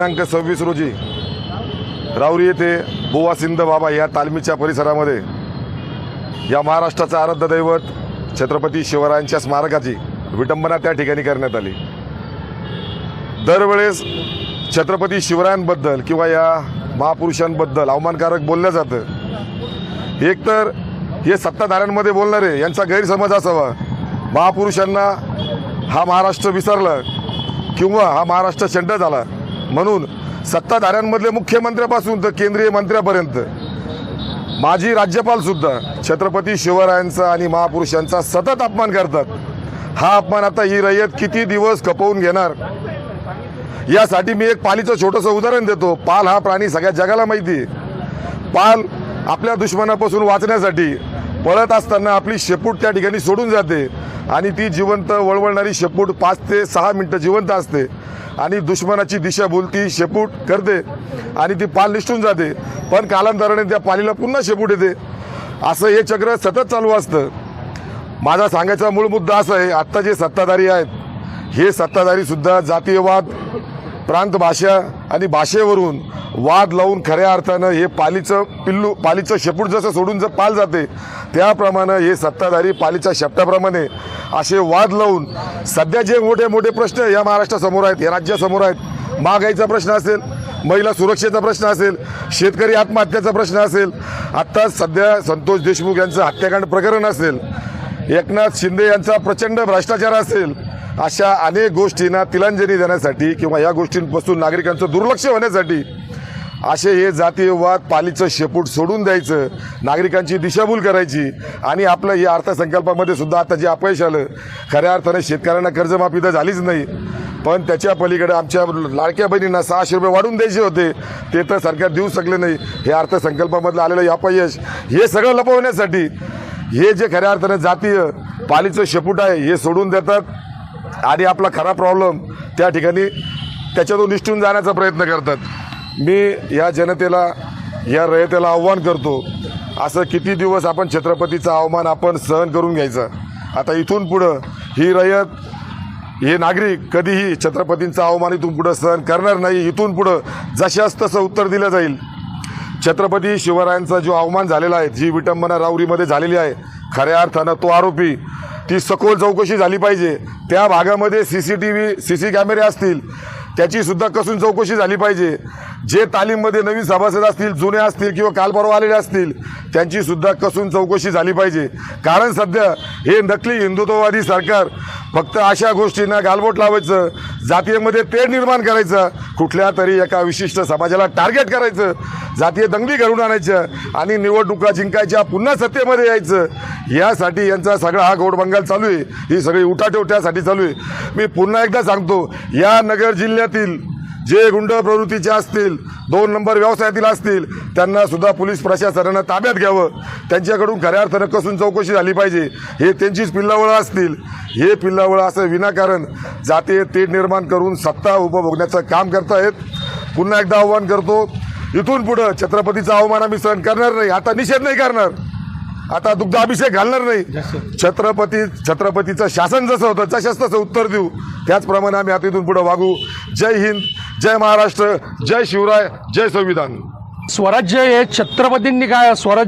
दिनांक सव्वीस रोजी राऊरी येथे बुवा सिंध बाबा या तालमीच्या परिसरामध्ये या महाराष्ट्राचं आराध्य दैवत छत्रपती शिवरायांच्या स्मारकाची विटंबना त्या ठिकाणी करण्यात आली. दरवेळेस छत्रपती शिवरायांबद्दल किंवा या महापुरुषांबद्दल अवमानकारक बोललं जातं. एकतर हे सत्ताधाऱ्यांमध्ये बोलणारे यांचा गैरसमज असावा. महापुरुषांना हा महाराष्ट्र विसरला किंवा हा महाराष्ट्र शंड झाला. म्हणून सत्ताधाऱ्यांमधले मुख्यमंत्र्यापासून तर केंद्रीय मंत्र्यापर्यंत माजी राज्यपाल सुद्धा छत्रपती शिवरायांचा आणि महापुरुषांचा सतत अपमान करतात. हा अपमान आता ही रयत किती दिवस खपवून घेणार? यासाठी मी एक पालीचं छोटंसं उदाहरण देतो. पाल हा प्राणी सगळ्या जगाला माहिती आहे. पाल आपल्या दुश्मनापासून वाचण्यासाठी पळत असताना आपली शेपूट त्या ठिकाणी सोडून जाते आणि ती जिवंत वळवळणारी शेपूट पाच ते सहा मिनटं जिवंत असते. आणि दुश्मनाची दिशाभूल ती शेपूट करते. आणि ती पाल निष्ठून जाते. पण कालांतराने त्या पालीला पुन्हा शेपूट येते. असं हे चक्र सतत चालू असतं. माझा सांगायचा मूळ मुद्दा असा आहे आत्ता जे सत्ताधारी आहेत हे सत्ताधारी सुद्धा जातीयवाद प्रांत भाषा आणि भाषेवरून वाद लावून खऱ्या अर्थानं हे पालीचं पिल्लू पालीचं शेपूट जसं सोडून जर पाल जाते त्याप्रमाणे हे सत्ताधारी पालीच्या शेपटाप्रमाणे असे वाद लावून सध्या जे मोठे मोठे प्रश्न या महाराष्ट्रासमोर आहेत या राज्यासमोर आहेत महागाईचा प्रश्न असेल महिला सुरक्षेचा प्रश्न असेल शेतकरी आत्महत्याचा प्रश्न असेल आत्ता सध्या संतोष देशमुख यांचं हत्याकांड प्रकरण असेल एकनाथ शिंदे यांचा प्रचंड भ्रष्टाचार असेल अशा अनेक गोष्टींना तिलांजली देण्यासाठी किंवा या गोष्टींपासून नागरिकांचं दुर्लक्ष होण्यासाठी असे हे जातीयवाद पालीचं शेपूट सोडून द्यायचं नागरिकांची दिशाभूल करायची आणि आपलं या अर्थसंकल्पामध्ये सुद्धा आता जे अपयश आलं खऱ्या अर्थाने शेतकऱ्यांना कर्जमाफी तर झालीच नाही. पण त्याच्या पलीकडे आमच्या लाडक्या बहिणींना सहाशे रुपये वाढून द्यायचे होते ते तर सरकार देऊ शकले नाही. हे अर्थसंकल्पामधलं आलेलं हे अपयश हे सगळं लपवण्यासाठी हे जे खऱ्या अर्थाने जातीय पालीचं शेपूट आहे हे सोडून देतात. आणि आपला खरा प्रॉब्लेम त्या ठिकाणी त्याच्यातून निष्ठून जाण्याचा प्रयत्न करतात. मी या जनतेला या रयतेला आव्हान करतो असं किती दिवस आपण छत्रपतीचा अवमान आपण सहन करून घ्यायचं. आता इथून पुढं ही रयत हे नागरिक कधीही छत्रपतींचा अवमान इथून पुढं सहन करणार नाही. इथून पुढं जशास तसं उत्तर दिलं जाईल. छत्रपती शिवरायांचा जो अवमान झालेला आहे जी विटंबना राऊरीमध्ये झालेली आहे खऱ्या अर्थानं तो आरोपी ती सखोल चौकशी झाली पाहिजे. त्या भागामध्ये C C T V C C कॅमेरे असतील त्याचीसुद्धा कसून चौकशी झाली पाहिजे. जे तालीममध्ये नवीन सभासद असतील जुने असतील किंवा काल परवा आलेले असतील त्यांचीसुद्धा कसून चौकशी झाली पाहिजे. कारण सध्या हे नकली हिंदुत्ववादी सरकार फक्त अशा गोष्टींना गालबोट लावायचं जातीयमध्ये तेढ निर्माण करायचं कुठल्या तरी एका विशिष्ट समाजाला टार्गेट करायचं जातीय दंगली घडून आणायचं आणि निवडणुका जिंकायच्या पुन्हा सत्तेमध्ये यायचं यासाठी यांचा सगळा हा गोडबंगाल चालू आहे. ही सगळी उठाटोट्यासाठी चालू आहे. मी पुन्हा एकदा सांगतो या नगर जिल्ह्यातील जे गुंड प्रवृत्तीचे असतील दोन नंबर व्यवसायातील असतील त्यांना सुद्धा पोलीस प्रशासनानं ताब्यात घ्यावं. त्यांच्याकडून खऱ्या अर्थानं कसून चौकशी झाली पाहिजे. हे त्यांचीच पिल्लावळं असतील. हे पिल्लावळं असं विनाकारण जाते तेढ निर्माण करून सत्ता उपभोगण्याचं काम करतायत. पुन्हा एकदा आव्हान करतो इथून पुढं छत्रपतीचा अवमान आम्ही सहन करणार नाही. आता निषेध नाही करणार. आता दुग्ध अभिषेक घालणार नाही. छत्रपती छत्रपतीचं शासन जसं होतं तशाच तसं उत्तर देऊ. त्याचप्रमाणे आम्ही आता इथून पुढं वागू. जय हिंद. जय महाराष्ट्र जय शिवराय जय संविधान. स्वराज्य हे छत्रपतींनी काय स्वराज्य